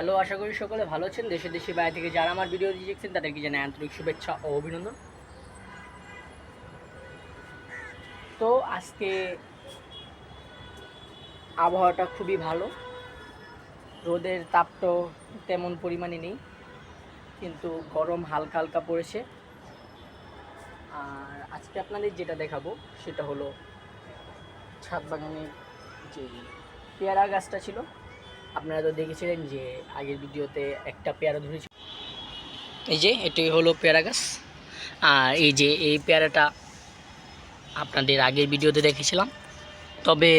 Hello, আশা করি সকলে ভালো আছেন। দেশে দেশে বাইরে থেকে যারা আমার ভিডিও দেখছেন, তাদেরকে জানাই আন্তরিক শুভেচ্ছা ও অভিনন্দন। তো আজকে আবহাওয়াটা খুবই ভালো। রোদের তাপটাও তেমন পরিমাণে নেই, কিন্তু গরম হালকা হালকা পড়েছে। আর আজকে আপনাদের যেটা দেখাবো, সেটা হলো ছাদ বাগানের যে পেয়ারা গাছটা ছিল আপনারা তো দেখেছিলেন যে আগের ভিডিওতে একটা পেয়ারা ধরেছিল এই যে এটি হলো পেয়ারা গাছ। আর এই যে, এই পেয়ারাটা আপনাদের আগের ভিডিওতে দেখেছিলাম। তবে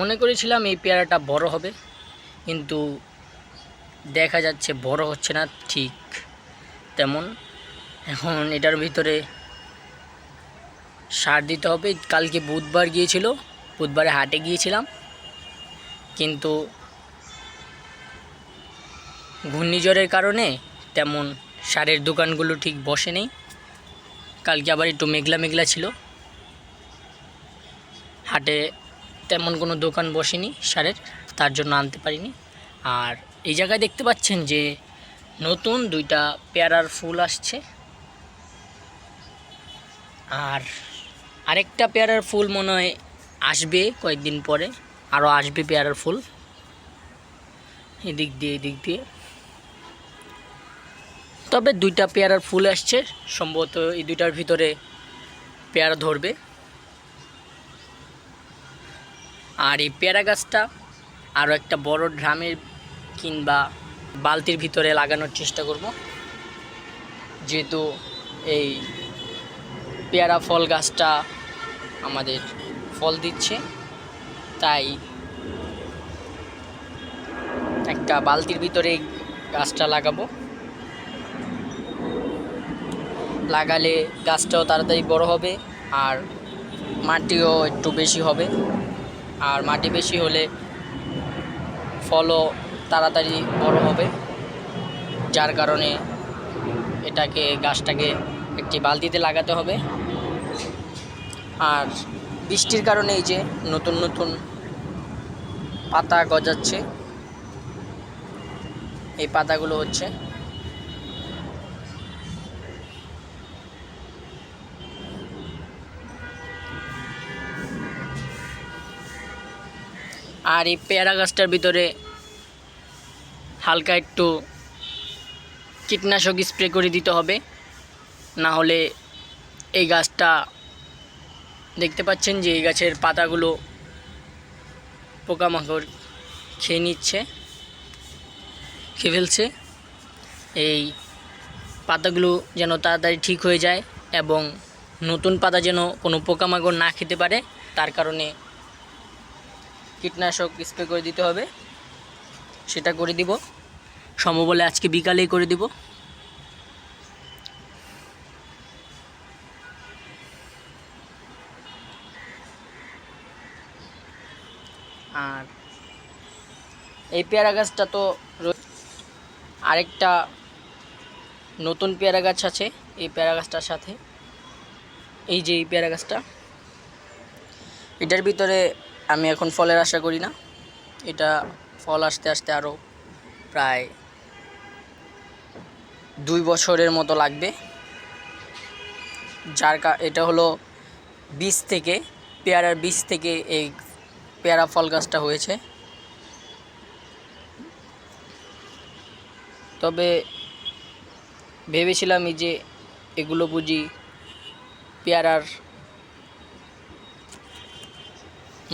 মনে করেছিলাম এই পেয়ারাটা বড় হবে, কিন্তু দেখা যাচ্ছে বড় হচ্ছে না ঠিক তেমন। এখন এটার ভিতরে সার দিতে হবে। কালকে বুধবার গিয়েছিল, বুধবারে হাটে গিয়েছিলাম। কিন্তু ঘূর্ণিঝড়ের কারণে তেমন সারের দোকানগুলো ঠিক বসে নেই কালকে আবার একটু মেঘলা মেঘলা ছিল। হাটে তেমন কোনো দোকান বসেনি সারের, তার জন্য আনতে পারিনি। আর এই জায়গায় দেখতে পাচ্ছেন যে নতুন দুইটা পেয়ারার ফুল আসছে। আর আরেকটা পেয়ারার ফুল মনে হয় আসবে কয়েকদিন পরে। আরও আসবে পেয়ারার ফুল। এদিক দিয়ে এদিক দিয়ে। তবে দুইটা পেয়ারার ফুল আসছে, সম্ভবত এই দুইটার ভিতরে পেয়ারা ধরবে। আর এই পেয়ারা গাছটা আরও একটা বড় ড্রামের কিংবা বালতির ভিতরে লাগানোর চেষ্টা করব। যেহেতু এই পেয়ারা ফল গাছটা আমাদের ফল দিচ্ছে। তাই একটা বালতির ভিতরে গাছটা লাগাবো। লাগালে গাছটাও তাড়াতাড়ি বড় হবে আর মাটিও একটু বেশি হবে। আর মাটি বেশি হলে ফলও তাড়াতাড়ি বড় হবে, যার কারণে এটাকে, গাছটাকে একটি বালতিতে লাগাতে হবে। আর বৃষ্টির কারণে এই যে নতুন নতুন পাতা গজাচ্ছে। এই পাতাগুলো হচ্ছে। আর এই পেয়ারা গাছটার ভিতরে হালকা একটু কীটনাশক স্প্রে করে দিতে হবে। না হলে এই গাছটা দেখতে পাচ্ছেন যে এই গাছের পাতাগুলো পোকামাকড় খেয়ে নিচ্ছে, খেয়ে ফেলছে। এই পাতাগুলো যেন তাড়াতাড়ি ঠিক হয়ে যায় এবং নতুন পাতা যেন কোনো পোকামাকড় না খেতে পারে, তার কারণে কীটনাশক স্প্রে করে দিতে হবে। সেটা করে দিব। সম্ভব হলে আজকে বিকালেই করে দিব। আর এই পেয়ারা গাছটা তো আরেকটা নতুন পেয়ারা গাছ আছে এই পেয়ারা গাছটার সাথে। এই যে এই পেয়ারা গাছটা। এটার ভিতরে আমি এখন ফলের আশা করি না। এটা ফল আসতে আসতে আরও প্রায় দুই বছরের মতো লাগবে। যার এটা হলো বীজ থেকে, পেয়ারার বীজ থেকে এই পেয়ারা ফল গাছটা হয়েছে। তবে ভেবেছিলাম যে এগুলো বুঝি পেয়ারার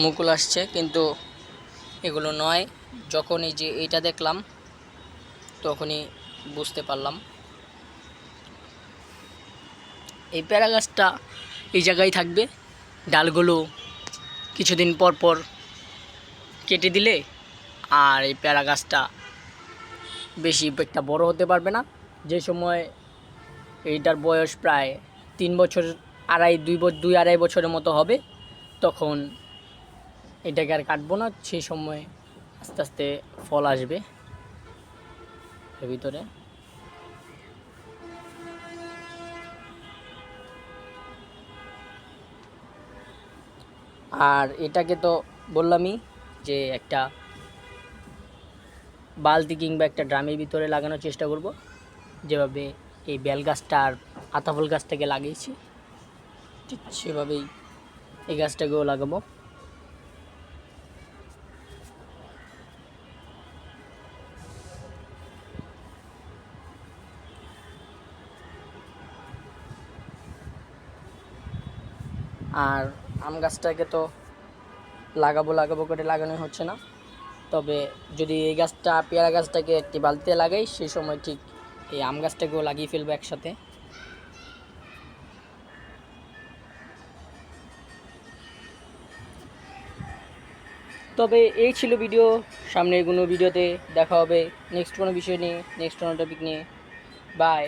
মুকুল আসছে, কিন্তু এগুলো নয়। যখন এই যে এইটা দেখলাম, তখনই বুঝতে পারলাম। এই পেয়ারা গাছটা এই জায়গায় থাকবে। ডালগুলো কিছুদিন পর পর কেটে দিলে আর এই পেয়ারা গাছটা বেশি একটা বড় হতে পারবে না। যে সময় এইটার বয়স প্রায় তিন বছর, আড়াই, দুই দুই আড়াই বছরের মতো হবে, তখন এটাকে আর কাটবো না। সেই সময় আস্তে আস্তে ফল আসবে এর ভিতরে। আর এটাকে তো বললামই যে একটা বালতি কিংবা একটা ড্রামের ভিতরে লাগানোর চেষ্টা করব। যেভাবে এই বেল গাছটা আর আতাফল গাছটাকে লাগিয়েছি, ঠিক সেভাবেই এই গাছটাকেও লাগাবো। আর আম গাছটাকে তো লাগাবো লাগাবো করে লাগানো হচ্ছে না। তবে যদি এই গাছটা, পেয়ারা গাছটাকে একটি বালতিতে লাগাই সেই সময় ঠিক এই আম গাছটাকেও লাগিয়ে ফেলব একসাথে। তবে এই ছিল ভিডিও। সামনের কোনো ভিডিওতে দেখা হবে। নেক্সট কোনো বিষয় নিয়ে, নেক্সট কোনো টপিক নিয়ে। বাই